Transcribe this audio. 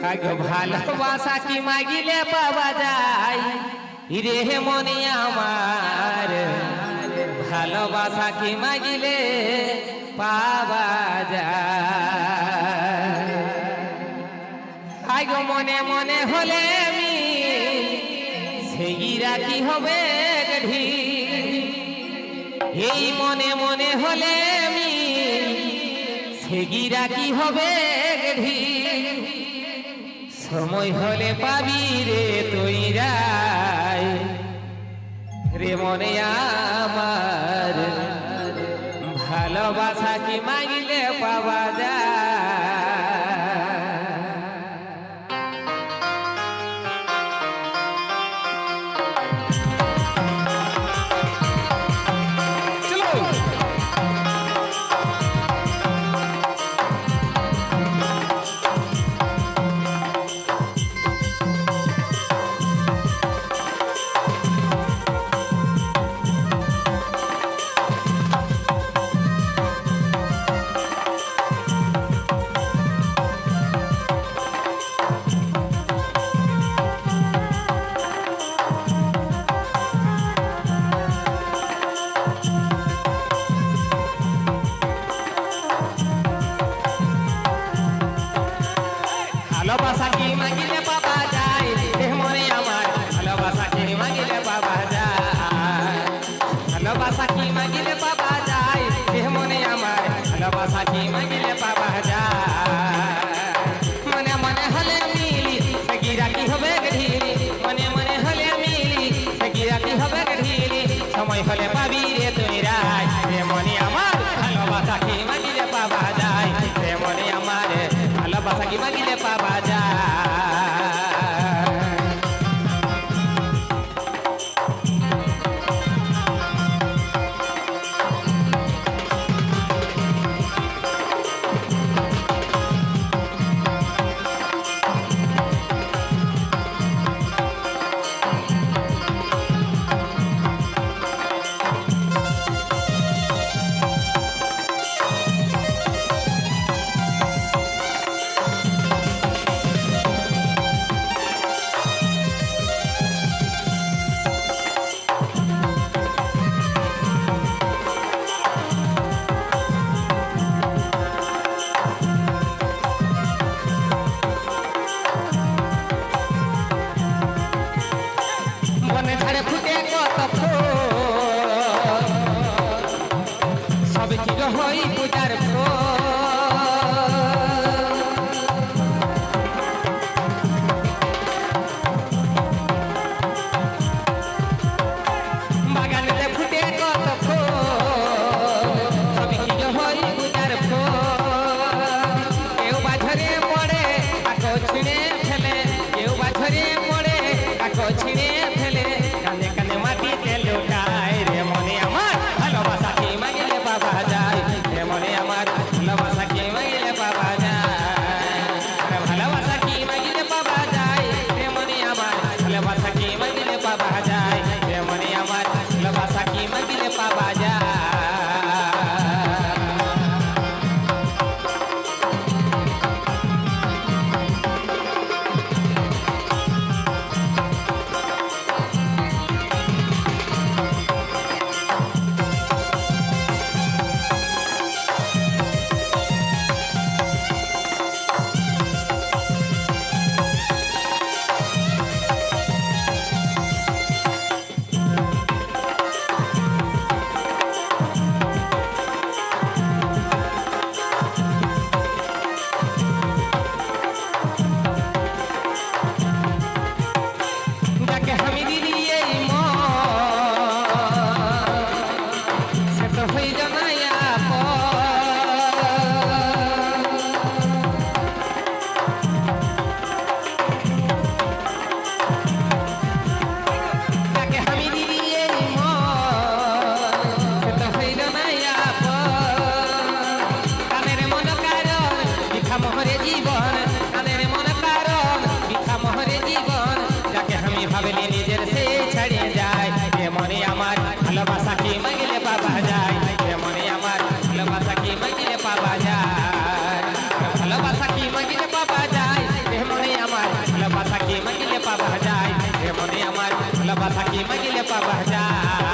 ভালোবাসা কি মাগিলে পাওয়া যায়? রে মনে আমার ভালোবাসা কি মাগিলে পাওয়া যায়? আগে মনে মনে হলে আমি সেইরা কি হবে এই মনে মনে হলে আমি সেগিরা কি হবে ঢিল? সময় হলে পাবি রে তুই রায়। রে মনে আমার ভালোবাসা কি মাগিলে পাওয়া যায়? Guilherme Papajá.